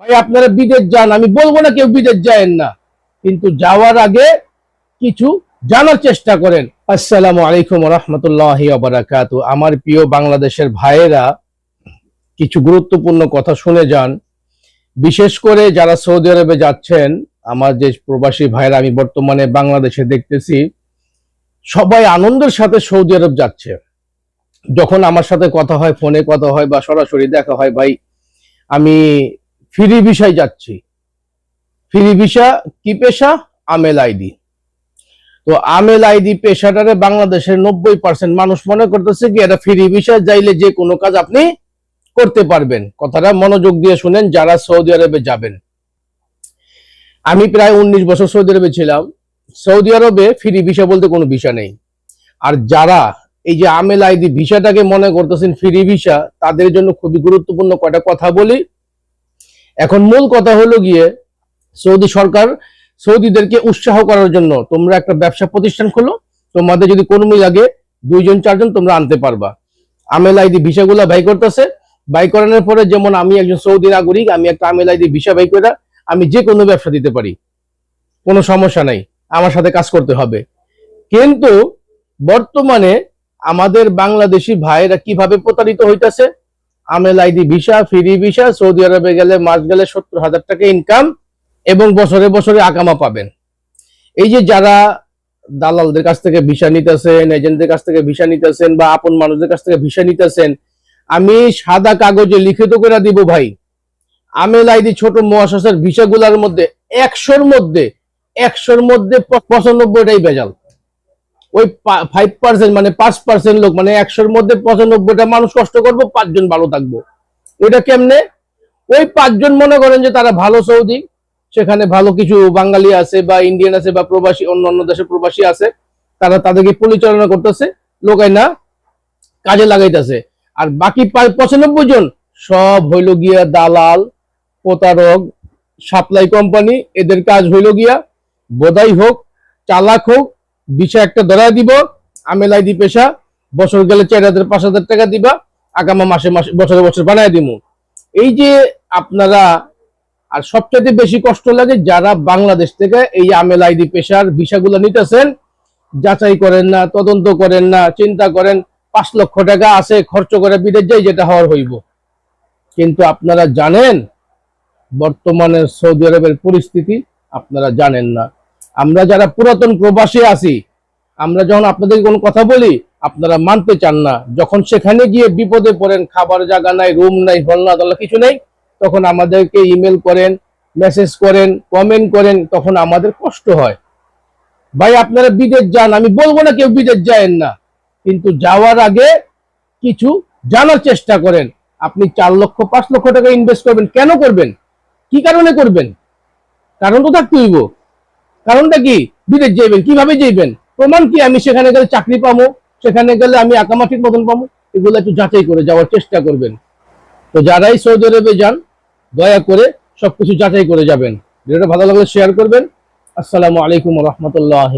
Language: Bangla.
ভাই, আপনারা বিদেশ যান, আমি বলব না কেউ বিদেশ যায়েন না, কিন্তু যাওয়ার আগে কিছু জানার চেষ্টা করেন। আসসালামু আলাইকুম রহমতুল্লাহ বারাকাত। আমার প্রিয় বাংলাদেশের ভাইয়েরা, কিছু গুরুত্বপূর্ণ কথা শুনে যান। বিশেষ করে যারা সৌদি আরবে যাচ্ছেন, আমার যে প্রবাসী ভাইয়েরা, আমি বর্তমানে বাংলাদেশে দেখতেছি, সবাই আনন্দের সাথে সৌদি আরব যাচ্ছে। যখন আমার সাথে কথা হয়, ফোনে কথা হয় বা সরাসরি দেখা হয়, ভাই, আমি ফ্রি ভিসায় যাচ্ছি। ফ্রি ভিসা কি পেশা? আমেল আইডি তো আমেল আইডি পেশাটারে বাংলাদেশের নব্বই পার্সেন্ট মানুষ মনে করতেছে কি, এটা ফ্রি ভিসা যাইলে যে কোনো কাজ আপনি করতে পারবেন। কথাটা মনোযোগ দিয়ে শুনেন যারা সৌদি আরবে যাবেন। আমি প্রায় উনিশ বছর সৌদি আরবে ছিলাম। সৌদি আরবে ফ্রি ভিসা বলতে কোনো ভিসা নেই। আর যারা এই যে আমেল আইডি ভিসাটাকে মনে করতেছেন ফ্রি ভিসা, তাদের জন্য খুবই গুরুত্বপূর্ণ কয়টা কথা বলি। এখন মূল কথা হলো গিয়ে সৌদি সরকার সৌদিদেরকে উৎসাহ করার জন্য তোমরা একটা ব্যবসা প্রতিষ্ঠান খোলো, তোমাদের যদি কর্মী লাগে, দুইজন, চারজন তোমরা আনতে পারবা। আমেল আইডি ভিসাগুলা বাই করতেছে। বাই করানোর পরে যেমন আমি একজন সৌদি নাগরিক, আমি একটা আমেল আইডি ভিসা বাই করে আমি যে কোনো ব্যবসা দিতে পারি। কোনো সমস্যা নাই, আমার সাথে কাজ করতে হবে। কিন্তু বর্তমানে আমাদের বাংলাদেশি ভাইয়েরা কীভাবে প্রতারিত হইতাছে? আমেল ID visa, free visa, Saudi আরবে গেলে মাস গেলে সত্তর হাজার টাকা ইনকাম এবং বছরে বছরে আকামা পাবেন। এই যে যারা দালালদের কাছ থেকে ভিসা নিতেছেন, এজেন্টদের কাছ থেকে ভিসা নিতেছেন বা আপন মানুষদের কাছ থেকে ভিসা নিতেছেন, আমি সাদা কাগজে লিখিত করে দিব ভাই, আমেল আইডি ছোট মহাশাসের ভিসাগুলোর মধ্যে একশোর মধ্যে একশোর মধ্যে পঁচানব্বইটাই বেজাল। ওই ফাইভ পার্সেন্ট মানে পাঁচ পার্সেন্ট লোক মানে একশোর মধ্যে পঁচানব্বইটা মানুষ কষ্ট করব, পাঁচজন ভালো থাকব। ওইটা কেমনে? ওই পাঁচজন মনে করেন যে তারা ভালো সৌদি, সেখানে ভালো কিছু বাঙালি আছে বা ইন্ডিয়ান আছে বা প্রবাসী অন্য অন্য দেশের প্রবাসী আছে, তারা তাদেরকে পরিচালনা করতেছে, লোকাই না, কাজে লাগাইতেছে। আর বাকি পঁচানব্বই জন সব হইল গিয়া দালাল, প্রতারক, সাপ্লাই কোম্পানি, এদের কাজ হইল গিয়া বোধাই হোক, চালাক হোক বিষয় একটা ধরা দিব আমেল আইডি পেশা, বছর গেলে চার হাজার, পাঁচ হাজার টাকা দিবা, আগামা মাসে মাসে, বছরে বছর বানায় দিব এই যে আপনারা, আর সবচেয়ে বেশি কষ্ট লাগে যারা বাংলাদেশ থেকে এই আমেল আইডি পেশার ভিসাগুলো নিতেছেন, যাচাই করেন না, তদন্ত করেন না, চিন্তা করেন, পাঁচ লক্ষ টাকা আছে, খরচ করে বিদেশ যাই, যেটা হওয়ার হইব। কিন্তু আপনারা জানেন, বর্তমানে সৌদি আরবের পরিস্থিতি আপনারা জানেন না। আমরা যারা পুরাতন প্রবাসী আছি, আমরা যখন আপনাদের কোনো কথা বলি, আপনারা মানতে চান না। যখন সেখানে গিয়ে বিপদে পড়েন, খাবার জায়গা নাই রুম নাই ফলনা দলা কিছু নেই, তখন আমাদেরকে ইমেল করেন মেসেজ করেন কমেন্ট করেন, তখন আমাদের কষ্ট হয়। ভাই, আপনারা বিদেশ যান, আমি বলব না কেউ বিদেশ যায়েন না, কিন্তু যাওয়ার আগে কিছু জানার চেষ্টা করেন। আপনি চার লক্ষ, পাঁচ লক্ষ টাকা ইনভেস্ট করবেন, কেন করবেন? কি কারণে করবেন? কারণ তো থাকতে হইব। কারণটা কি? বিদেশ যাইবেন, কীভাবে যাইবেন? প্রমাণ কি? আমি সেখানে গেলে চাকরি পাবো, সেখানে গেলে আমি আকামা ঠিক মতন পাবো, এগুলো একটু যাচাই করে যাওয়ার চেষ্টা করবেন। তো যারাই সৌদি আরবে যান, দয়া করে সবকিছু যাচাই করে যাবেন। ভিডিওটা ভালো লাগলে শেয়ার করবেন। আসসালামু আলাইকুম রহমতুল্লাহ